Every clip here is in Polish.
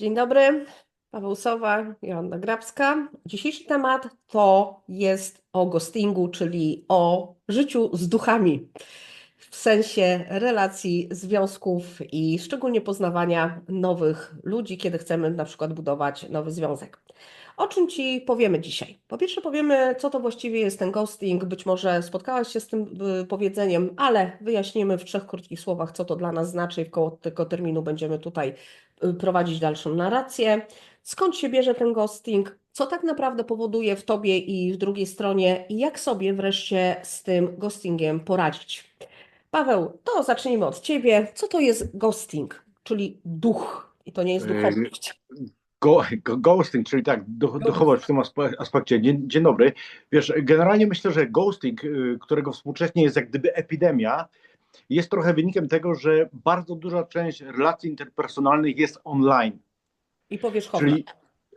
Dzień dobry, Paweł Sowa, Joanna Grabska. Dzisiejszy temat to jest o ghostingu, czyli o życiu z duchami w sensie relacji, związków i szczególnie poznawania nowych ludzi, kiedy chcemy na przykład budować nowy związek. O czym Ci powiemy dzisiaj? Po pierwsze powiemy, co to właściwie jest ten ghosting. Być może spotkałaś się z tym y, powiedzeniem, ale wyjaśnimy w trzech krótkich słowach, co to dla nas znaczy i koło tego terminu będziemy tutaj prowadzić dalszą narrację. Skąd się bierze ten ghosting? Co tak naprawdę powoduje w Tobie i w drugiej stronie i jak sobie wreszcie z tym ghostingiem poradzić? Paweł, to zacznijmy od Ciebie. Co to jest ghosting, czyli duch? I to nie jest duchowość. Go, go, ghosting, czyli tak, duchowość w tym aspe, aspekcie. Dzień, dzień dobry. Wiesz, generalnie myślę, że ghosting, y, którego współcześnie jest jak gdyby epidemia, jest trochę wynikiem tego, że bardzo duża część relacji interpersonalnych jest online, I powierzchowna. czyli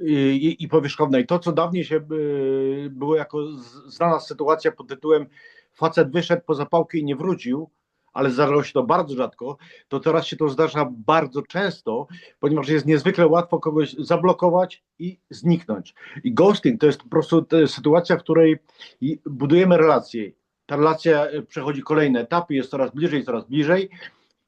y, i, i to, co dawniej się y, było jako znana sytuacja pod tytułem facet wyszedł po zapałki i nie wrócił, ale zdarzało się to bardzo rzadko, to teraz się to zdarza bardzo często, ponieważ jest niezwykle łatwo kogoś zablokować i zniknąć. I ghosting to jest po prostu sytuacja, w której budujemy relacje. Ta relacja e, przechodzi kolejne etapy, jest coraz bliżej, coraz bliżej.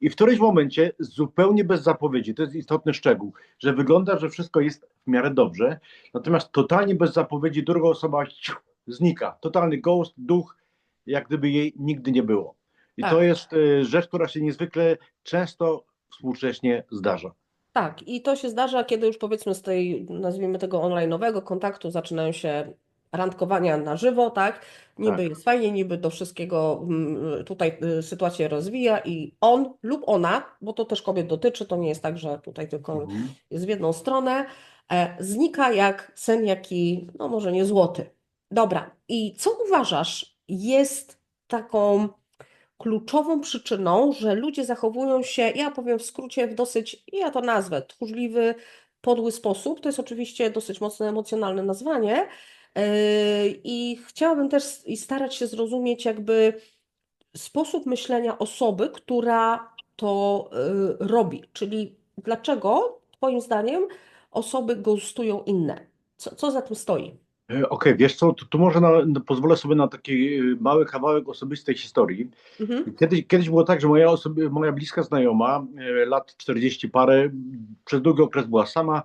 I w którymś momencie, zupełnie bez zapowiedzi, to jest istotny szczegół, że wygląda, że wszystko jest w miarę dobrze, natomiast totalnie bez zapowiedzi druga osoba ciu, znika. Totalny ghost, duch, jak gdyby jej nigdy nie było. I Tak. to jest e, rzecz, która się niezwykle często współcześnie zdarza. Tak, i to się zdarza, kiedy już powiedzmy z tej, nazwijmy tego online'owego kontaktu zaczynają się randkowania na żywo, tak? Niby Tak. jest fajnie, niby do wszystkiego mm, tutaj y, sytuacja rozwija i on lub ona, bo to też kobiet dotyczy, to nie jest tak, że tutaj tylko Mhm. jest w jedną stronę, e, znika jak sen jaki, no może nie złoty. Dobra, i co uważasz jest taką kluczową przyczyną, że ludzie zachowują się, ja powiem w skrócie, w dosyć, ja to nazwę, tchórzliwy, podły sposób. To jest oczywiście dosyć mocno emocjonalne nazwanie. Yy, I chciałabym też i starać się zrozumieć jakby sposób myślenia osoby, która to yy, robi. Czyli dlaczego, Twoim zdaniem, osoby ghostują inne? Co, co za tym stoi? E, Okej, wiesz co, tu, może na, pozwolę sobie na taki mały kawałek osobistej historii. Mhm. Kiedyś, kiedyś było tak, że moja, osobi- moja bliska znajoma, lat 40 parę, przez długi okres była sama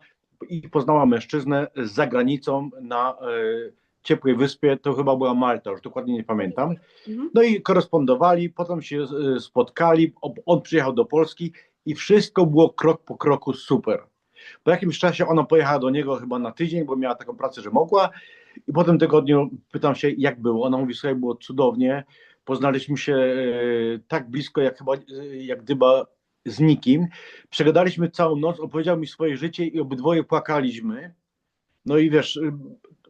i poznała mężczyznę za granicą na e, ciepłej wyspie, to chyba była Malta, już dokładnie nie pamiętam. Mhm. No i korespondowali, potem się e, spotkali, on przyjechał do Polski i wszystko było krok po kroku super. Po jakimś czasie ona pojechała do niego chyba na tydzień, bo miała taką pracę, że mogła. I po tym tygodniu pytam się, jak było. Ona mówi, słuchaj, było cudownie. Poznaliśmy się e, tak blisko, jak chyba, jak gdyby z nikim. Przegadaliśmy całą noc, opowiedział mi swoje życie i obydwoje płakaliśmy. No i wiesz,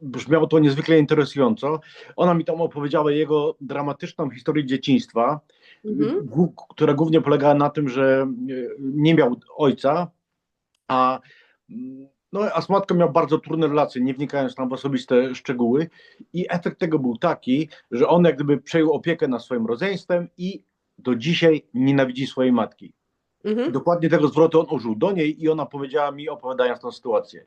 brzmiało to niezwykle interesująco. Ona mi tam opowiedziała jego dramatyczną historię dzieciństwa, Mhm. która głównie polegała na tym, że y, nie miał ojca, a, no, a z matką miał bardzo trudne relacje, nie wnikając tam w osobiste szczegóły. I efekt tego był taki, że on jak gdyby przejął opiekę nad swoim rodzeństwem i do dzisiaj nienawidzi swojej matki. Mhm. Dokładnie tego zwrotu on użył do niej i ona powiedziała mi, opowiadając tę sytuację.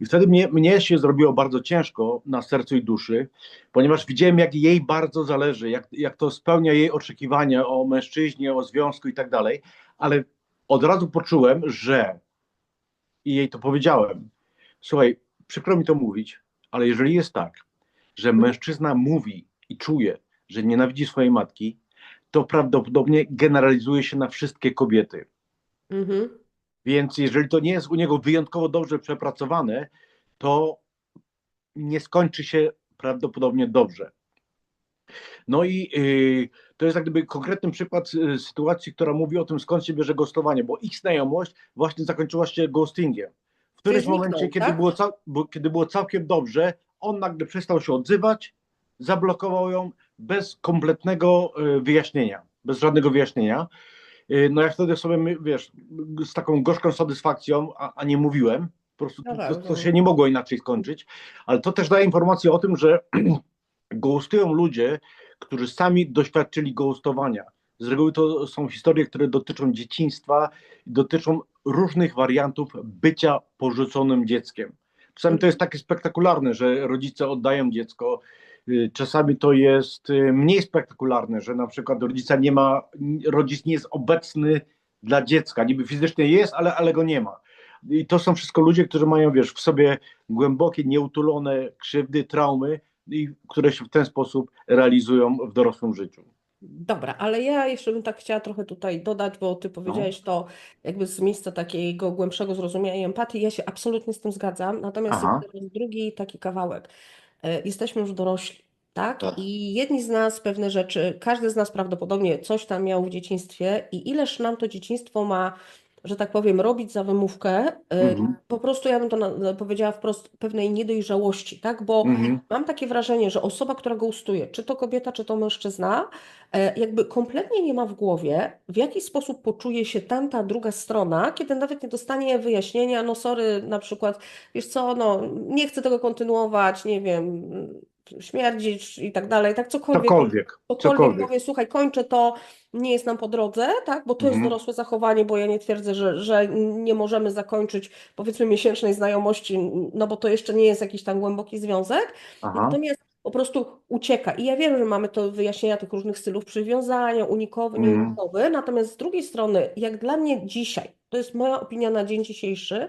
I wtedy mnie, mnie się zrobiło bardzo ciężko na sercu i duszy, ponieważ widziałem, jak jej bardzo zależy, jak, jak to spełnia jej oczekiwania o mężczyźnie, o związku i tak dalej, ale od razu poczułem, że i jej to powiedziałem. Słuchaj, przykro mi to mówić, ale jeżeli jest tak, że mężczyzna mówi i czuje, że nienawidzi swojej matki, to prawdopodobnie generalizuje się na wszystkie kobiety. Mhm. Więc jeżeli to nie jest u niego wyjątkowo dobrze przepracowane, to nie skończy się prawdopodobnie dobrze. No i yy, to jest jak gdyby konkretny przykład y, sytuacji, która mówi o tym, skąd się bierze ghostowanie, bo ich znajomość właśnie zakończyła się ghostingiem. W którymś zniknął, momencie, kiedy, tak? było cał, bo, kiedy było całkiem dobrze, on nagle przestał się odzywać, zablokował ją bez kompletnego y, wyjaśnienia, bez żadnego wyjaśnienia. Y, No ja wtedy sobie, wiesz, z taką gorzką satysfakcją, a, a nie mówiłem, po prostu No to, tak, to, to rozumiem. się nie mogło inaczej skończyć, ale to też daje informację o tym, że ghostują ludzie, którzy sami doświadczyli ghostowania. z reguły to są historie, które dotyczą dzieciństwa i dotyczą różnych wariantów bycia porzuconym dzieckiem. Czasami to jest takie spektakularne, że rodzice oddają dziecko. Y, Czasami to jest y, mniej spektakularne, że na przykład rodzica nie ma, rodzic nie jest obecny dla dziecka. Niby fizycznie jest, ale, ale go nie ma. I to są wszystko ludzie, którzy mają, wiesz, w sobie głębokie, nieutulone krzywdy, traumy, i które się w ten sposób realizują w dorosłym życiu. Dobra, ale ja jeszcze bym tak chciała trochę tutaj dodać, bo No. ty powiedziałeś to jakby z miejsca takiego głębszego zrozumienia i empatii. Ja się absolutnie z tym zgadzam. Natomiast jest drugi taki kawałek. E, Jesteśmy już dorośli, tak? Tak. I jedni z nas pewne rzeczy, każdy z nas prawdopodobnie coś tam miał w dzieciństwie i ileż nam to dzieciństwo ma, że tak powiem, robić za wymówkę. e, Mhm. Po prostu ja bym to na, powiedziała wprost pewnej niedojrzałości, tak? Bo Mhm. Mam takie wrażenie, że osoba, która gustuje, czy to kobieta, czy to mężczyzna, e, jakby kompletnie nie ma w głowie, w jaki sposób poczuje się tamta druga strona, kiedy nawet nie dostanie wyjaśnienia, no sorry, na przykład, wiesz co, no nie chcę tego kontynuować, nie wiem, śmierdzić i tak dalej, tak cokolwiek. Cokolwiek, Cokolwiek cokolwiek. powie, słuchaj, kończę to, nie jest nam po drodze, tak? Bo to jest Mhm. dorosłe zachowanie, bo ja nie twierdzę, że, że nie możemy zakończyć powiedzmy miesięcznej znajomości, no bo to jeszcze nie jest jakiś tam głęboki związek. Aha. Natomiast po prostu ucieka. I ja wiem, że mamy to wyjaśnienia tych różnych stylów przywiązania, unikowy, Mhm. nieunikowy. Natomiast z drugiej strony, jak dla mnie dzisiaj, to jest moja opinia na dzień dzisiejszy,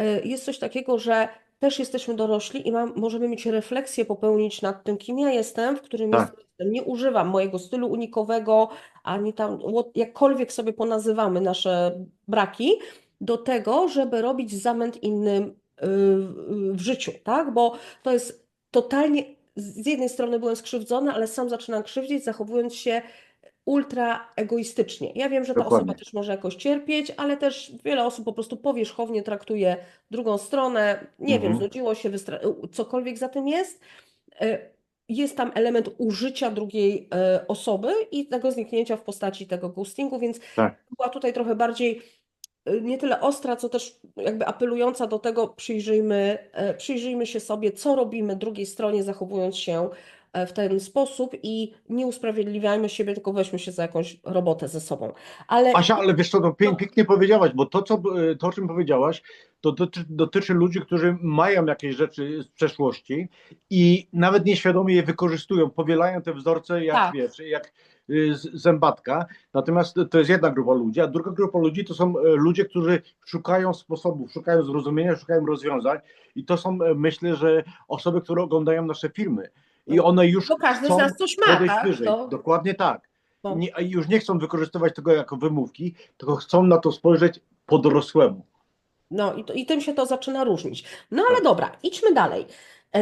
y, jest coś takiego, że też jesteśmy dorośli i mam, możemy mieć refleksję popełnić nad tym, kim ja jestem, w którym Tak. jestem. Nie używam mojego stylu unikowego, ani tam, jakkolwiek sobie ponazywamy nasze braki, do tego, żeby robić zamęt innym y, w w życiu, tak? Bo to jest totalnie, z jednej strony byłem skrzywdzona, ale sam zaczynam krzywdzić, zachowując się ultra egoistycznie. Ja wiem, że ta Dokładnie. osoba też może jakoś cierpieć, ale też wiele osób po prostu powierzchownie traktuje drugą stronę. Nie wiem, Mhm. znudziło się, cokolwiek za tym jest. E, Jest tam element użycia drugiej e, osoby i tego zniknięcia w postaci tego ghostingu, więc Tak. była tutaj trochę bardziej e, nie tyle ostra, co też jakby apelująca do tego, przyjrzyjmy, przyjrzyjmy się sobie, co robimy drugiej stronie, zachowując się w ten sposób i nie usprawiedliwiajmy siebie, tylko weźmy się za jakąś robotę ze sobą. Ale Asia, ale wiesz co, to pię- No. pięknie powiedziałaś, bo to, co, to o czym powiedziałaś, to dotyczy, dotyczy ludzi, którzy mają jakieś rzeczy z przeszłości i nawet nieświadomie je wykorzystują, powielają te wzorce jak, Tak. wiesz, jak y, zębatka. Natomiast to jest jedna grupa ludzi, a druga grupa ludzi to są e, ludzie, którzy szukają sposobów, szukają zrozumienia, szukają rozwiązań i to są, e, myślę, że osoby, które oglądają nasze filmy i one już bo każdy z nas coś ma, tak? wyżej. To- Dokładnie tak. No. Nie, już nie chcą wykorzystywać tego jako wymówki, tylko chcą na to spojrzeć po dorosłemu. No i, to, i tym się to zaczyna różnić. No ale Tak. dobra, idźmy dalej. E,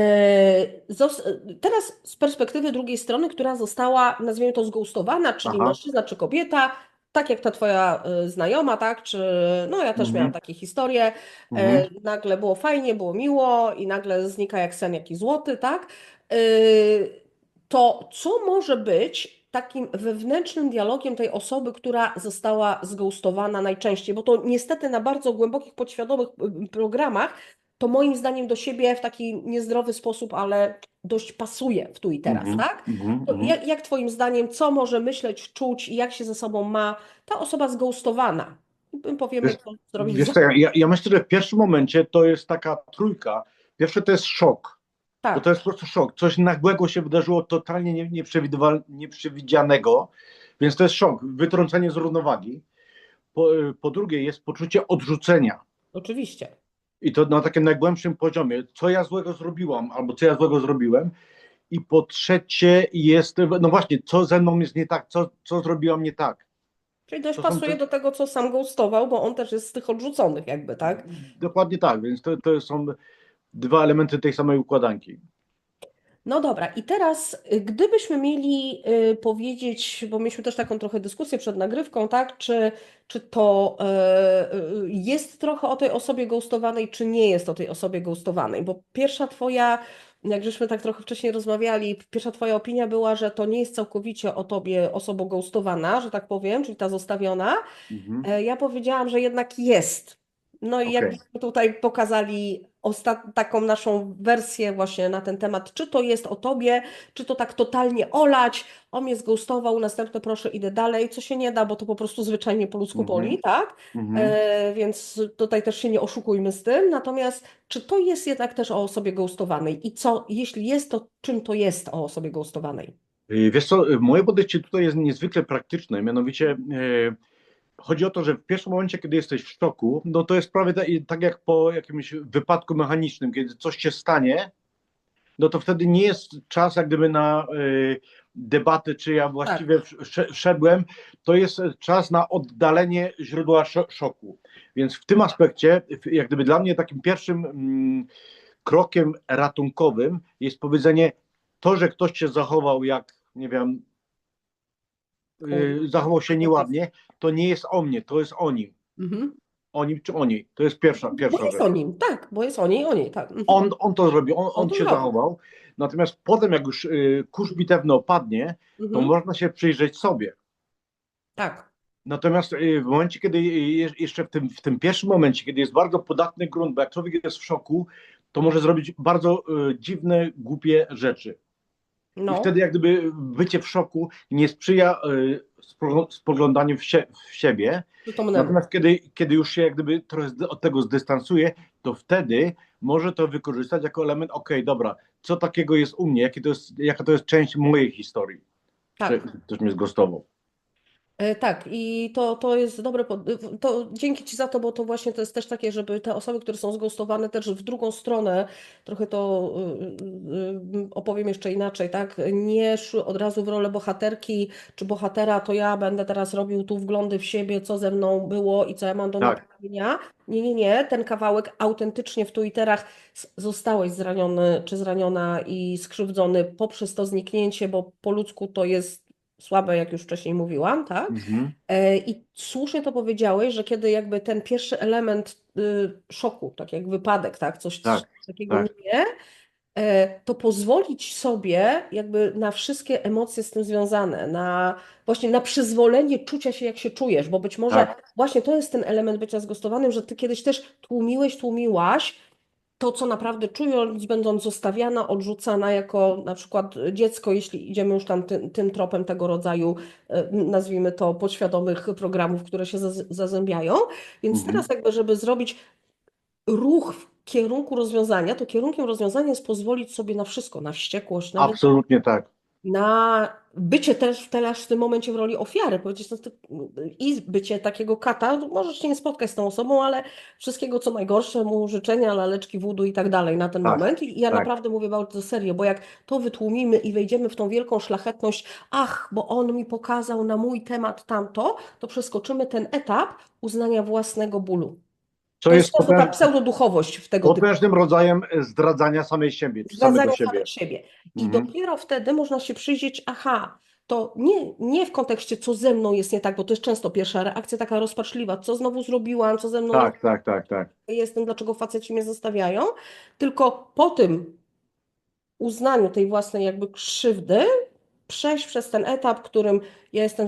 teraz z perspektywy drugiej strony, która została, nazwijmy to, zgoustowana, czyli Aha. mężczyzna czy kobieta, tak jak ta twoja e, znajoma, tak? Czy no ja też Mhm. miałam takie historie. Mhm. E, nagle było fajnie, było miło i nagle znika jak sen jakiś złoty, tak? E, to co może być takim wewnętrznym dialogiem tej osoby, która została zgoustowana najczęściej? Bo to niestety na bardzo głębokich, podświadomych y, programach to moim zdaniem do siebie w taki niezdrowy sposób, ale dość pasuje w tu i teraz, Mhm. tak? Mhm. To Mhm. jak, jak Twoim zdaniem, co może myśleć, czuć i jak się ze sobą ma ta osoba zgoustowana? Powiemy, Wiesz- co zrobić Wiesz ja, ja myślę, że w pierwszym momencie to jest taka trójka. Pierwsze to jest szok, bo Tak, to jest po prostu szok. Coś nagłego się wydarzyło, totalnie nieprzewidzianego, więc to jest szok, wytrącenie z równowagi. Po, po drugie jest poczucie odrzucenia. oczywiście. I to na takim najgłębszym poziomie, co ja złego zrobiłam, albo co ja złego zrobiłem. I po trzecie jest, no właśnie, co ze mną jest nie tak, co, co zrobiłam nie tak. Czyli dość To pasuje te- do tego, co sam goustował, bo on też jest z tych odrzuconych jakby, tak? Dokładnie tak, więc to, to są dwa elementy tej samej układanki. No dobra, i teraz y, gdybyśmy mieli y, powiedzieć, bo mieliśmy też taką trochę dyskusję przed nagrywką, tak, czy, czy to y, jest trochę o tej osobie ghostowanej, czy nie jest o tej osobie ghostowanej, bo pierwsza twoja, jak żeśmy tak trochę wcześniej rozmawiali, pierwsza twoja opinia była, że to nie jest całkowicie o tobie osoba ghostowana, że tak powiem, czyli ta zostawiona, Mhm. E, Ja powiedziałam, że jednak jest. No i Okej. jakbyśmy tutaj pokazali taką naszą wersję właśnie na ten temat, czy to jest o tobie, czy to tak totalnie olać, on mnie zgoustował, następne proszę, idę dalej, co się nie da, bo to po prostu zwyczajnie po ludzku Mhm. boli, tak? Mhm. E, więc tutaj też się nie oszukujmy z tym. Natomiast czy to jest jednak też o osobie ghostowanej? I co, jeśli jest, to czym to jest o osobie ghostowanej? Y, Wiesz co, moje podejście tutaj jest niezwykle praktyczne, mianowicie e, chodzi o to, że w pierwszym momencie, kiedy jesteś w szoku, no to jest prawie tak, tak jak po jakimś wypadku mechanicznym, kiedy coś się stanie, no to wtedy nie jest czas jak gdyby na e, debaty, czy ja właściwie wsz- wszedłem, to jest czas na oddalenie źródła szo- szoku. Więc w tym aspekcie, w- jak gdyby dla mnie takim pierwszym mm, krokiem ratunkowym jest powiedzenie, to, że ktoś się zachował jak, nie wiem, yy, zachował się nieładnie, to nie jest o mnie, to jest o nim. Mhm. O nim czy o niej. To jest pierwsza, Bo pierwsza jest rzecz. o nim, tak, bo jest o niej, o niej, tak. Mhm. On, on to zrobił, on, On on to się zachował. Natomiast potem, jak już yy, kurz bitewny opadnie, to Mhm. można się przyjrzeć sobie. Tak, Natomiast y, w momencie, kiedy y, je- jeszcze w tym, w tym pierwszym momencie, kiedy jest bardzo podatny grunt, bo jak człowiek jest w szoku, to może zrobić bardzo y, dziwne, głupie rzeczy. I no, wtedy jak gdyby bycie w szoku nie sprzyja y, spoglądaniu w, sie, w siebie. Natomiast kiedy, kiedy już się jak gdyby trochę od tego zdystansuje, to wtedy może to wykorzystać jako element, okej, dobra, co takiego jest u mnie, jakie to jest, jaka to jest część mojej historii, Tak. ktoś mnie zgostował. E, Tak, i to, to jest dobre. pod- To dzięki Ci za to, bo to właśnie to jest też takie, żeby te osoby, które są zghostowane, też w drugą stronę, trochę to y, y, y, opowiem jeszcze inaczej, tak? Nie szły od razu w rolę bohaterki czy bohatera, to ja będę teraz robił tu wglądy w siebie, co ze mną było i co ja mam do Tak. naprawienia. Nie, nie, nie. Ten kawałek autentycznie w s- zostałeś zraniony czy zraniona i skrzywdzony poprzez to zniknięcie, bo po ludzku to jest słabe, jak już wcześniej mówiłam, tak? Mhm. E, I słusznie to powiedziałeś, że kiedy jakby ten pierwszy element y, szoku, tak jak wypadek, tak, coś, Tak, coś takiego tak. nie, e, to pozwolić sobie jakby na wszystkie emocje z tym związane, na właśnie na przyzwolenie czucia się, jak się czujesz, bo być może Tak. właśnie to jest ten element bycia zgostowanym, że ty kiedyś też tłumiłeś, tłumiłaś to, co naprawdę czując, będąc zostawiana, odrzucana jako na przykład dziecko, jeśli idziemy już tam tym, tym tropem tego rodzaju, e, nazwijmy to, podświadomych programów, które się zaz- zazębiają. Więc Mhm. teraz jakby, żeby zrobić ruch w kierunku rozwiązania, to kierunkiem rozwiązania jest pozwolić sobie na wszystko, na wściekłość, na Absolutnie tak. Na bycie też teraz w tym momencie w roli ofiary, powiedzieć, no, ty, i bycie takiego kata, no, możesz się nie spotkać z tą osobą, ale wszystkiego co najgorsze, mu życzenia, laleczki wódu i tak dalej na ten Tak, moment. I ja tak. naprawdę mówię bardzo serio, bo jak to wytłumimy i wejdziemy w tą wielką szlachetność, ach, bo on mi pokazał na mój temat tamto, to przeskoczymy ten etap uznania własnego bólu. To jest jest potęż- pseudoduchowość w tego typu potężnym rodzajem zdradzania samej siebie, czy samego zdradzania siebie. siebie. I Mhm. dopiero wtedy można się przyjrzeć, aha, to nie, nie w kontekście, co ze mną jest nie tak, bo to jest często pierwsza reakcja taka rozpaczliwa, co znowu zrobiłam, co ze mną Tak, tak, tak, tak. jestem, dlaczego faceci mnie zostawiają, tylko po tym uznaniu tej własnej jakby krzywdy, przejść przez ten etap, którym ja jestem,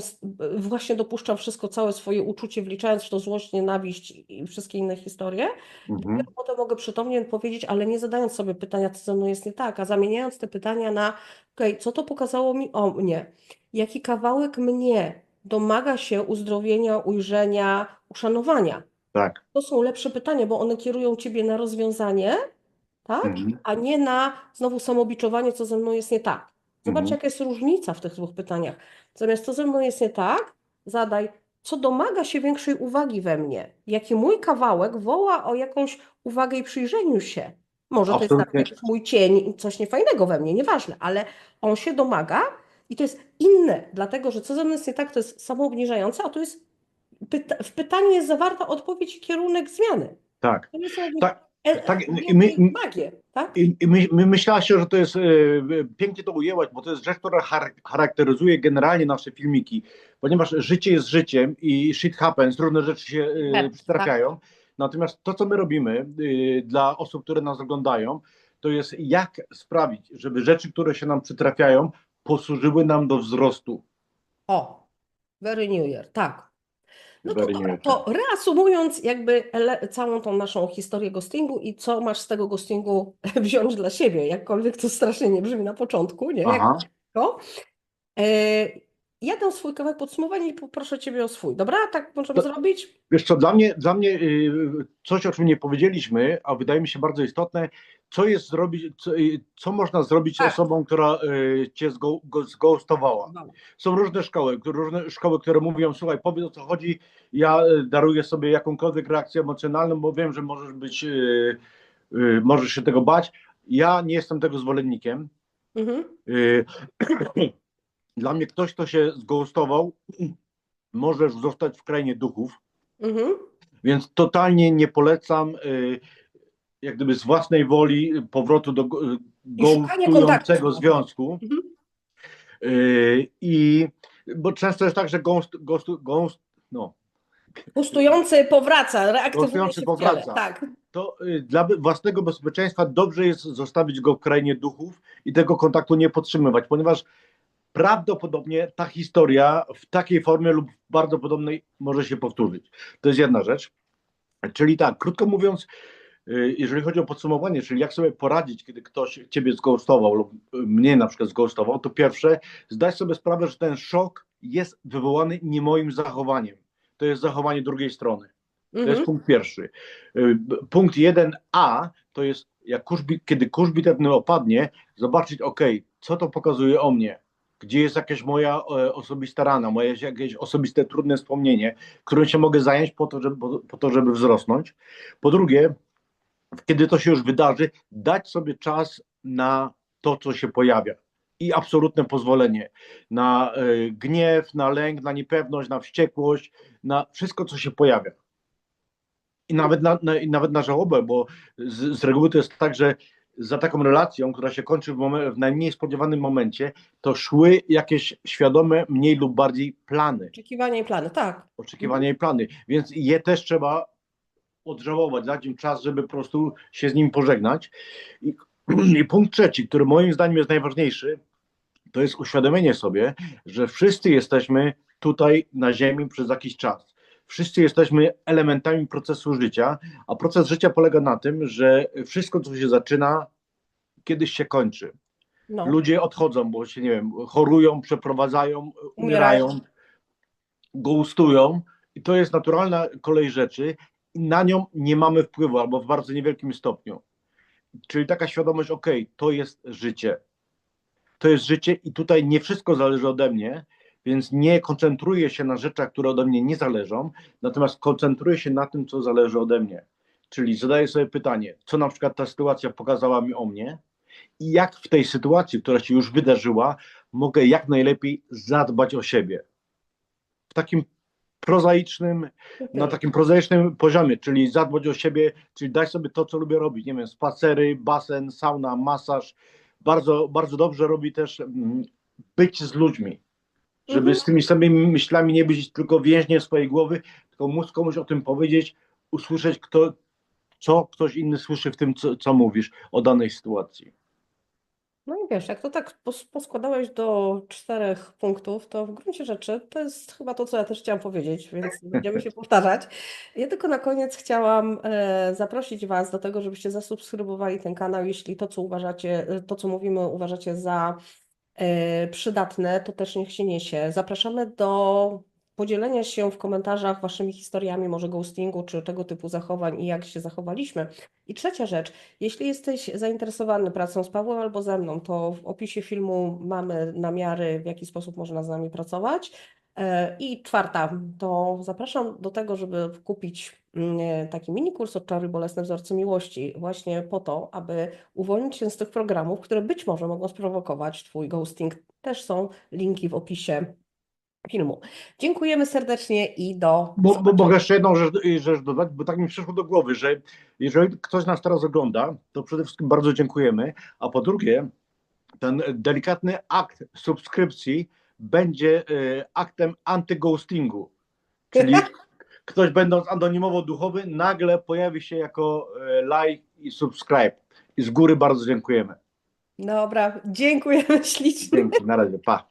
właśnie dopuszczam wszystko, całe swoje uczucie, wliczając w to złość, nienawiść i wszystkie inne historie, Mhm. Potem mogę przytomnie powiedzieć, ale nie zadając sobie pytania, co ze mną jest nie tak, a zamieniając te pytania na, okej, co to pokazało mi o mnie? Jaki kawałek mnie domaga się uzdrowienia, ujrzenia, uszanowania? Tak. To są lepsze pytania, bo one kierują ciebie na rozwiązanie, tak? Mhm. A nie na znowu samobiczowanie, co ze mną jest nie tak. Zobacz, Mhm. jaka jest różnica w tych dwóch pytaniach. Zamiast co ze mną jest nie tak, zadaj, co domaga się większej uwagi we mnie. Jaki mój kawałek woła o jakąś uwagę i przyjrzeniu się. Może to jest mój cień, coś niefajnego we mnie, nieważne, ale on się domaga i to jest inne, dlatego że co ze mną jest nie tak, to jest samoobniżające, a to jest pyta w pytaniu jest zawarta odpowiedź i kierunek zmiany. Tak. Tak, tak, my- magie, tak? My, my myślałaś, że to jest e, pięknie to ujęłaś, bo to jest rzecz, która char- charakteryzuje generalnie nasze filmiki, ponieważ życie jest życiem i shit happens, różne rzeczy się e, Tak, przytrafiają. Natomiast to, co my robimy e, dla osób, które nas oglądają, to jest jak sprawić, żeby rzeczy, które się nam przytrafiają, posłużyły nam do wzrostu. O, very new year, tak. No to to reasumując jakby całą tą naszą historię ghostingu i co masz z tego ghostingu wziąć dla siebie, jakkolwiek to strasznie nie brzmi na początku, nie? Jak to. Ja dam swój kawałek podsumowania i poproszę Ciebie o swój. Dobra? Tak możemy To- zrobić? Wiesz co, dla mnie, dla mnie y, coś, o czym nie powiedzieliśmy, a wydaje mi się bardzo istotne, co jest zrobić, co, y, co można zrobić Tak. osobą, która y, cię zgo, go- zghostowała. Są różne szkoły, różne szkoły, które mówią, słuchaj, powiedz o co chodzi, ja daruję sobie jakąkolwiek reakcję emocjonalną, bo wiem, że możesz być, możesz się tego bać. Ja nie jestem tego zwolennikiem. Mhm. Y, Dla mnie ktoś, kto się zghostował, może zostać w krainie duchów, Mhm. więc totalnie nie polecam y, jak gdyby z własnej woli powrotu do go- szukania ghostującego kontaktu. związku. Mhm. Y, I bo często jest tak, że ghost, ghost, ghost no, Gustujący powraca, reaktywuje Gustujący się powraca. Tak. to y, dla własnego bezpieczeństwa dobrze jest zostawić go w krainie duchów i tego kontaktu nie podtrzymywać, ponieważ prawdopodobnie ta historia w takiej formie lub bardzo podobnej może się powtórzyć. To jest jedna rzecz. Czyli tak, krótko mówiąc, y, jeżeli chodzi o podsumowanie, czyli jak sobie poradzić, kiedy ktoś ciebie zghostował lub y, mnie na przykład zghostował, to pierwsze, zdaj sobie sprawę, że ten szok jest wywołany nie moim zachowaniem. To jest zachowanie drugiej strony. To jest Mhm. punkt pierwszy. Y, Punkt 1a to jest, jak kurz, kiedy kurz bitewny opadnie, zobaczyć, ok, co to pokazuje o mnie, gdzie jest jakaś moja e, osobista rana, moje jakieś osobiste trudne wspomnienie, którym się mogę zająć po to, żeby, po, to, żeby wzrosnąć. Po drugie, kiedy to się już wydarzy, dać sobie czas na to, co się pojawia. I absolutne pozwolenie na e, gniew, na lęk, na niepewność, na wściekłość, na wszystko, co się pojawia. I nawet na, na, nawet na żałobę, bo z, z reguły to jest tak, że za taką relacją, która się kończy w, momen- w najmniej spodziewanym momencie, to szły jakieś świadome, mniej lub bardziej plany, Oczekiwania i plany, tak. oczekiwania i plany. Więc je też trzeba odżałować, dać im czas, żeby po prostu się z nim pożegnać. I, I punkt trzeci, który moim zdaniem jest najważniejszy, to jest uświadomienie sobie, że wszyscy jesteśmy tutaj na Ziemi przez jakiś czas. Wszyscy jesteśmy elementami procesu życia, a proces życia polega na tym, że wszystko, co się zaczyna, kiedyś się kończy. No. Ludzie odchodzą, bo się, nie wiem, chorują, przeprowadzają, Umierają. umierają, i to jest naturalna kolej rzeczy i na nią nie mamy wpływu albo w bardzo niewielkim stopniu. Czyli taka świadomość, ok, to jest życie. To jest życie i tutaj nie wszystko zależy ode mnie, więc nie koncentruję się na rzeczach, które ode mnie nie zależą, natomiast koncentruję się na tym, co zależy ode mnie. Czyli zadaję sobie pytanie, co na przykład ta sytuacja pokazała mi o mnie i jak w tej sytuacji, która się już wydarzyła, mogę jak najlepiej zadbać o siebie. W takim prozaicznym, na takim prozaicznym poziomie, czyli zadbać o siebie, czyli dać sobie to, co lubię robić, nie wiem, spacery, basen, sauna, masaż. Bardzo, bardzo dobrze robi też mm, być z ludźmi, żeby Mhm. z tymi samymi myślami nie być tylko więźniem swojej głowy, tylko móc komuś o tym powiedzieć, usłyszeć, kto, co ktoś inny słyszy w tym, co, co mówisz o danej sytuacji. No i wiesz, jak to tak pos- poskładałeś do czterech punktów, to w gruncie rzeczy to jest chyba to, co ja też chciałam powiedzieć, więc będziemy się powtarzać. Ja tylko na koniec chciałam e, zaprosić Was do tego, żebyście zasubskrybowali ten kanał, jeśli to, co uważacie, e, to, co mówimy, uważacie za przydatne, to też niech się niesie. Zapraszamy do podzielenia się w komentarzach Waszymi historiami, może ghostingu, czy tego typu zachowań i jak się zachowaliśmy. I trzecia rzecz, jeśli jesteś zainteresowany pracą z Pawłem albo ze mną, to w opisie filmu mamy namiary, w jaki sposób można z nami pracować. E, I czwarta, to zapraszam do tego, żeby kupić mm, taki mini kurs od Czary Bolesne Wzorce Miłości, właśnie po to, aby uwolnić się z tych programów, które być może mogą sprowokować Twój ghosting. Też są linki w opisie filmu. Dziękujemy serdecznie i do Bo, bo mogę jeszcze jedną rzecz, rzecz dodać, bo tak mi przyszło do głowy, że jeżeli ktoś nas teraz ogląda, to przede wszystkim bardzo dziękujemy, a po drugie, ten delikatny akt subskrypcji będzie e, aktem antyghostingu, czyli ktoś będąc anonimowo duchowy nagle pojawi się jako e, like i subscribe. I z góry bardzo dziękujemy. Dobra, dziękujemy ślicznie. Dzięki, na razie, pa.